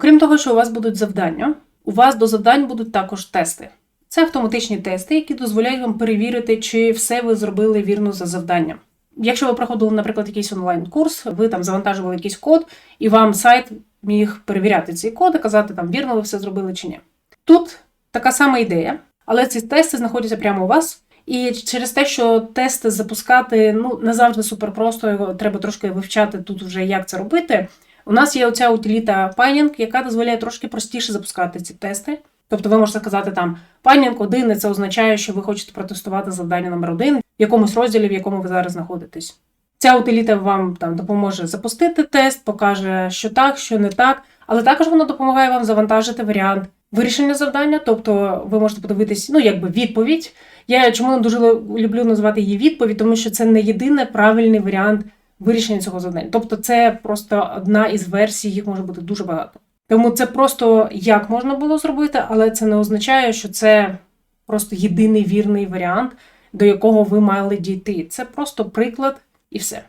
Окрім того, що у вас будуть завдання, у вас до завдань будуть також тести. Це автоматичні тести, які дозволяють вам перевірити, чи все ви зробили вірно за завданням. Якщо ви проходили, наприклад, якийсь онлайн-курс, ви там завантажували якийсь код, і вам сайт міг перевіряти цей код і казати, там вірно ви все зробили чи ні. Тут така сама ідея, але ці тести знаходяться прямо у вас. І через те, що тести запускати ну не завжди супер просто, його треба трошки вивчати тут вже як це робити. У нас є оця утиліта Pining, яка дозволяє трошки простіше запускати ці тести. Тобто ви можете сказати там Pining 1, і це означає, що ви хочете протестувати завдання номер 1 в якомусь розділі, в якому ви зараз знаходитесь. Ця утиліта вам там допоможе запустити тест, покаже, що так, що не так, але також воно допомагає вам завантажити варіант вирішення завдання, тобто ви можете подивитись, ну якби відповідь. Я чому дуже люблю називати її відповідь, тому що це не єдиний правильний варіант вирішення цього завдання. Тобто, це просто одна із версій, їх може бути дуже багато. Тому це просто як можна було зробити, але це не означає, що це просто єдиний вірний варіант, до якого ви мали дійти. Це просто приклад і все.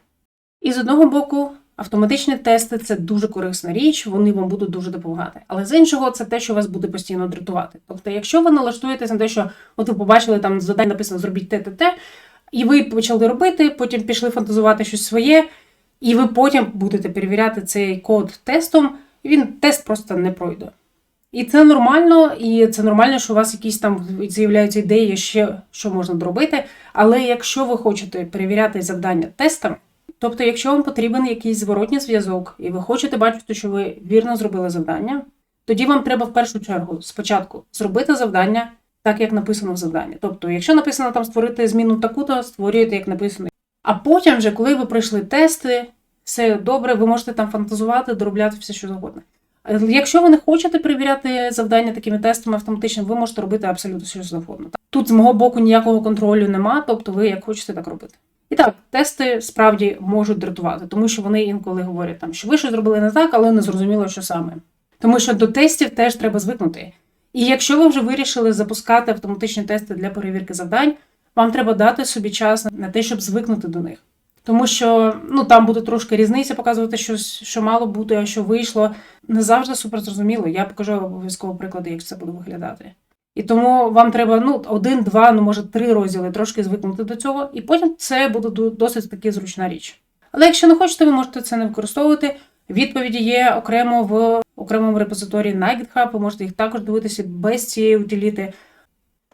І з одного боку, автоматичні тести це дуже корисна річ, вони вам будуть дуже допомагати. Але з іншого, це те, що вас буде постійно дратувати. Тобто, якщо ви налаштуєтесь на те, що от ви побачили там завдання написано зробіть те, те, те, і ви почали робити, потім пішли фантазувати щось своє, і ви потім будете перевіряти цей код тестом, і він тест просто не пройде. І це нормально, і це нормально, що у вас якісь там з'являються ідеї, ще що можна доробити. Але якщо ви хочете перевіряти завдання тестами, тобто, якщо вам потрібен якийсь зворотній зв'язок, і ви хочете бачити, що ви вірно зробили завдання, тоді вам треба в першу чергу спочатку зробити завдання так, як написано в завданні. Тобто, якщо написано там створити зміну таку-то, створюєте, як написано. А потім, вже, коли ви пройшли тести, все добре, ви можете там фантазувати, доробляти все, що завгодно. Якщо ви не хочете перевіряти завдання такими тестами автоматично, ви можете робити абсолютно що завгодно. Тут з мого боку ніякого контролю нема, тобто ви як хочете так робити. І так, тести справді можуть дратувати, тому що вони інколи говорять, там, що ви щось зробили не так, але не зрозуміло, що саме. Тому що до тестів теж треба звикнути. І якщо ви вже вирішили запускати автоматичні тести для перевірки завдань, вам треба дати собі час на те, щоб звикнути до них. Тому що ну там буде трошки різниця, показувати щось, що мало бути, а що вийшло. Не завжди супер зрозуміло. Я покажу обов'язково приклади, як це буде виглядати. І тому вам треба ну, один, два, ну може три розділи трошки звикнути до цього, і потім це буде досить таки зручна річ. Але якщо не хочете, ви можете це не використовувати. Відповіді є окремо в окремому репозиторії на GitHub, ви можете їх також дивитися без цієї утиліти.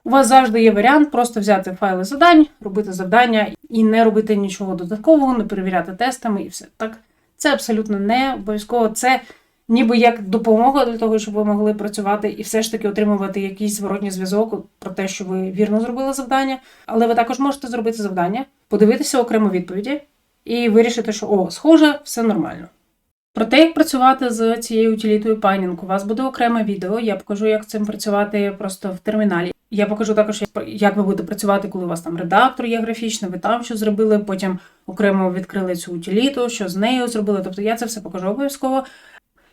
У вас завжди є варіант просто взяти файли завдань, робити завдання і не робити нічого додаткового, не перевіряти тестами і все. Так, це абсолютно не обов'язково. Це ніби як допомога для того, щоб ви могли працювати і все ж таки отримувати якийсь зворотній зв'язок про те, що ви вірно зробили завдання. Але ви також можете зробити завдання, подивитися окремо відповіді і вирішити, що о, схоже, все нормально. Про те, як працювати з цією утилітою Pining, у вас буде окреме відео. Я покажу, як цим працювати просто в терміналі. Я покажу також, як ви будете працювати, коли у вас там редактор є графічний, ви там що зробили, потім окремо відкрили цю утиліту, що з нею зробили. Тобто я це все покажу обов'язково.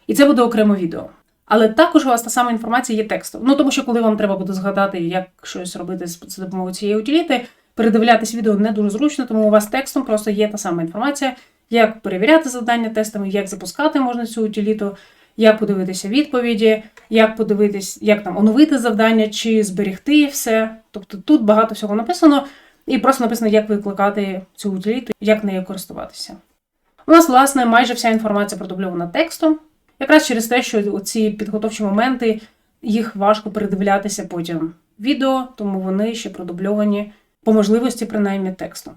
І це буде окремо відео. Але також у вас та сама інформація є текстом. Ну тому що коли вам треба буде згадати, як щось робити з допомогою цієї утиліти, передивлятись відео не дуже зручно, тому у вас текстом просто є та сама інформація, як перевіряти завдання тестами, як запускати можна цю утиліту, як подивитися відповіді, як подивитись, як там оновити завдання, чи зберегти все. Тобто тут багато всього написано, і просто написано, як викликати цю утиліту, як нею користуватися. У нас, власне, майже вся інформація продубльована текстом, якраз через те, що ці підготовчі моменти, їх важко передивлятися потім відео, тому вони ще продубльовані по можливості, принаймні, текстом.